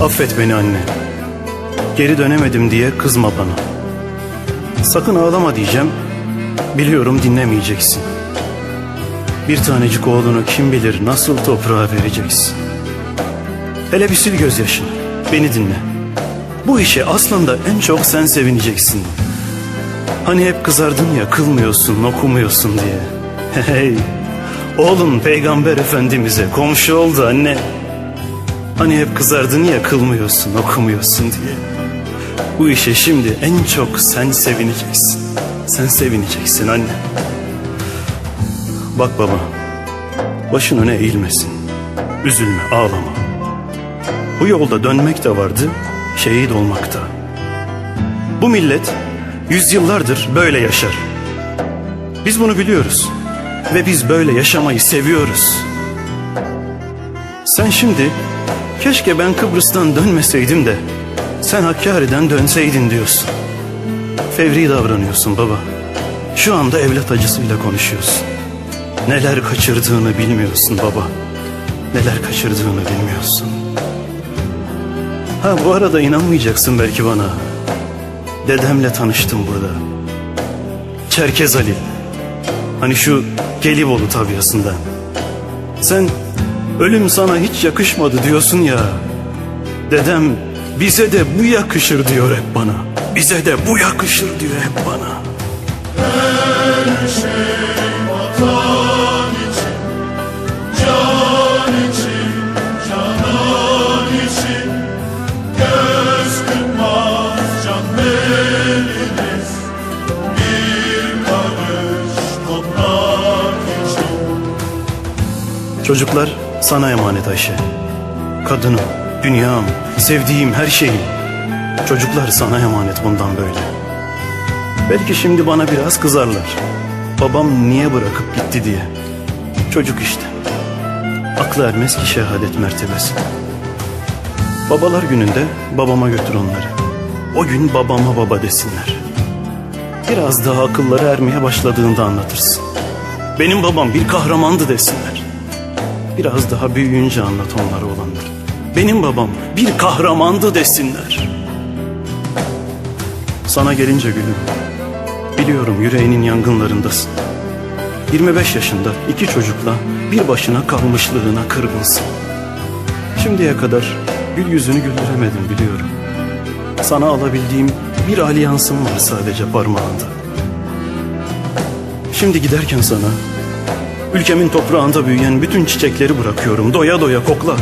Affet beni anne. Geri dönemedim diye kızma bana. Sakın ağlama diyeceğim. Biliyorum dinlemeyeceksin. Bir tanecik oğlunu kim bilir nasıl toprağa vereceksin. Hele bir sil gözyaşını. Beni dinle. Bu işe aslında en çok sen sevineceksin. Hani hep kızardın ya kılmıyorsun, okumuyorsun diye. Hey, oğlun peygamber efendimize komşu oldu anne. Hani hep kızardın ya kılmıyorsun, okumuyorsun diye. Bu işe şimdi en çok sen sevineceksin. Sen sevineceksin anne. Bak baba, başın öne eğilmesin. Üzülme, ağlama. Bu yolda dönmek de vardı, şehit olmak da. Bu millet yüzyıllardır böyle yaşar. Biz bunu biliyoruz ve biz böyle yaşamayı seviyoruz. Sen şimdi keşke ben Kıbrıs'tan dönmeseydim de sen Hakkari'den dönseydin diyorsun. Fevri davranıyorsun baba. Şu anda evlat acısıyla konuşuyorsun. Neler kaçırdığını bilmiyorsun baba. Neler kaçırdığını bilmiyorsun. Ha bu arada inanmayacaksın belki bana. Dedemle tanıştım burada. Çerkez Ali. Hani şu Gelibolu tabiasından. Sen ölüm sana hiç yakışmadı diyorsun ya. Dedem bize de bu yakışır diyor hep bana. Bize de bu yakışır diyor hep bana. Her şey Çocuklar sana emanet Ayşe. Kadınım, dünyam, sevdiğim her şeyim. Çocuklar sana emanet bundan böyle. Belki şimdi bana biraz kızarlar. Babam niye bırakıp gitti diye. Çocuk işte. Aklı ermez ki şehadet mertebesi. Babalar gününde babama götür onları. O gün babama baba desinler. Biraz daha akılları ermeye başladığında anlatırsın. Benim babam bir kahramandı desinler. Biraz daha büyüyünce anlat onlara olanları. Benim babam bir kahramandı desinler. Sana gelince gülüm. Biliyorum yüreğinin yangınlarındasın. 25 yaşında iki çocukla bir başına kalmışlığına kırgınsın. Şimdiye kadar gül yüzünü güldüremedim biliyorum. Sana alabildiğim bir alyansım var sadece parmağında. Şimdi giderken sana Ülkemin toprağında büyüyen bütün çiçekleri bırakıyorum. Doya doya kokla.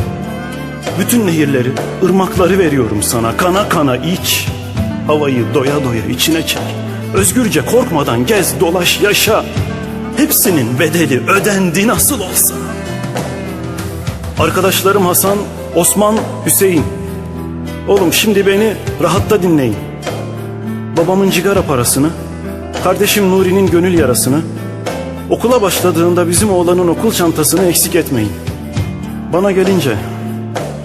Bütün nehirleri, ırmakları veriyorum sana. Kana kana iç. Havayı doya doya içine çek. Özgürce korkmadan gez, dolaş, yaşa. Hepsinin bedeli ödendi nasıl olsa. Arkadaşlarım Hasan, Osman, Hüseyin. Oğlum şimdi beni rahatta dinleyin. Babamın cigara parasını, kardeşim Nuri'nin gönül yarasını, Okula başladığında bizim oğlanın okul çantasını eksik etmeyin. Bana gelince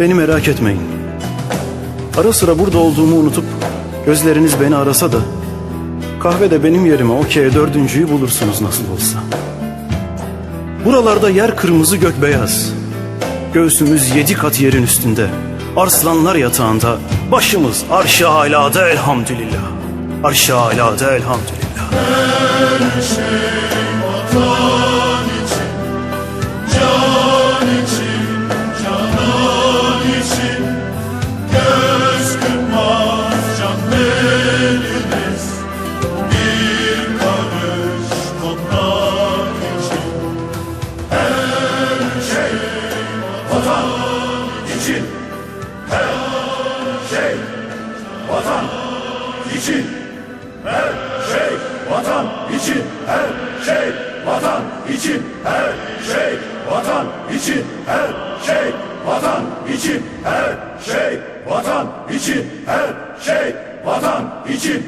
beni merak etmeyin. Ara sıra burada olduğumu unutup gözleriniz beni arasa da kahvede benim yerime okey dördüncüyü bulursunuz nasıl olsa. Buralarda yer kırmızı gök beyaz. Göğsümüz yedi kat yerin üstünde. Arslanlar yatağında başımız arş-ı alada elhamdülillah. Arş-ı alada elhamdülillah. Her şey vatan için, her şey vatan için. Her şey vatan için, her şey vatan için, her şey vatan için, her şey vatan için, her şey vatan için, her şey vatan için,